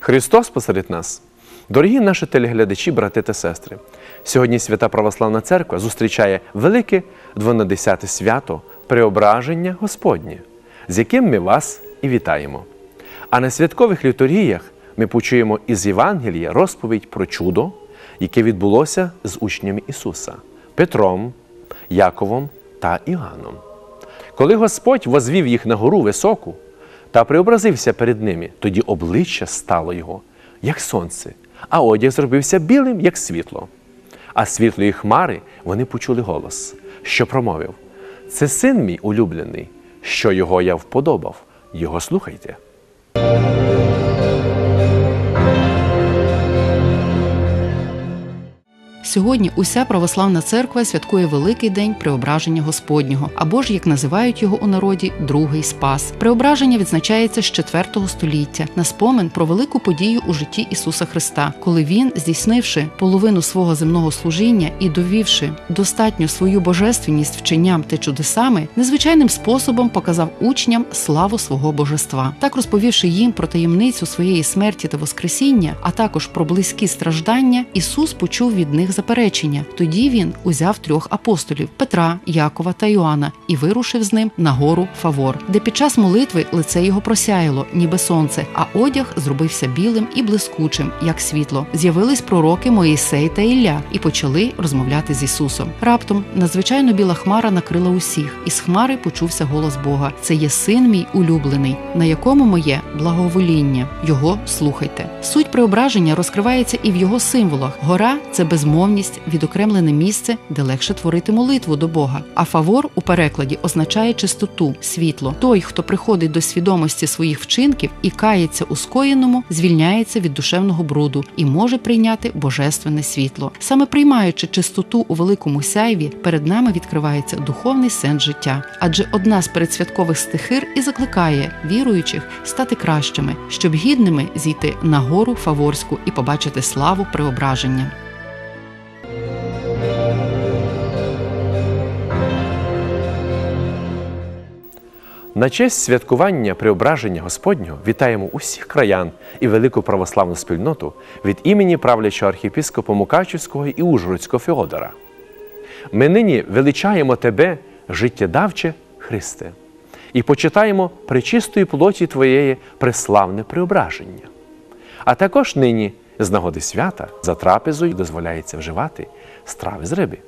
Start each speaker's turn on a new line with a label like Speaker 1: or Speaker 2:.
Speaker 1: Христос посеред нас. Дорогі наші телеглядачі, брати та сестри, сьогодні Свята Православна Церква зустрічає велике 12 свято Преображення Господнє, з яким ми вас і вітаємо. А на святкових літургіях ми почуємо із Євангелія розповідь про чудо, яке відбулося з учнями Ісуса Петром, Яковом та Іоанном. Коли Господь возвів їх на гору високу та преобразився перед ними, тоді обличчя стало його, як сонце, а одяг зробився білим, як світло. А світлої хмари вони почули голос, що промовив: Це син мій улюблений, що його я вподобав, його слухайте.
Speaker 2: Сьогодні уся православна церква святкує великий день преображення Господнього, або ж як називають його у народі другий спас. Преображення відзначається з 4 століття на спомин про велику подію у житті Ісуса Христа, коли він, здійснивши половину свого земного служіння і довівши достатньо свою божественність вченням та чудесами, незвичайним способом показав учням славу свого божества. Так розповівши їм про таємницю своєї смерті та воскресіння, а також про близькі страждання, Ісус почув від них заперечення. Тоді він узяв трьох апостолів Петра, Якова та Йоанна і вирушив з ним на гору Фавор, де під час молитви лице його просяяло, ніби сонце, а одяг зробився білим і блискучим, як світло. З'явились пророки Моїсей та Ілля і почали розмовляти з Ісусом. Раптом надзвичайно біла хмара накрила усіх, і з хмари почувся голос Бога: Це є син мій улюблений, на якому моє благовоління. Його слухайте. Суть преображення розкривається і в його символах. Гора це безмовність, відокремлене місце, де легше творити молитву до Бога. А фавор у перекладі означає чистоту, світло. Той, хто приходить до свідомості своїх вчинків і кається у скоєному, звільняється від душевного бруду і може прийняти божественне світло. Саме приймаючи чистоту у великому сяйві, перед нами відкривається духовний сенс життя. Адже одна з передсвяткових стихир і закликає віруючих стати кращими, щоб гідними зійти на гору Фаворську і побачити славу преображення.
Speaker 1: На честь святкування преображення Господнього вітаємо усіх краян і велику православну спільноту від імені правлячого архієпископа Мукачівського і Ужгородського Феодора. Ми нині величаємо Тебе, життєдавче Христе, і почитаємо пречистої плоті Твоєї преславне преображення. А також нині, з нагоди свята, за трапезою дозволяється вживати страви з риби.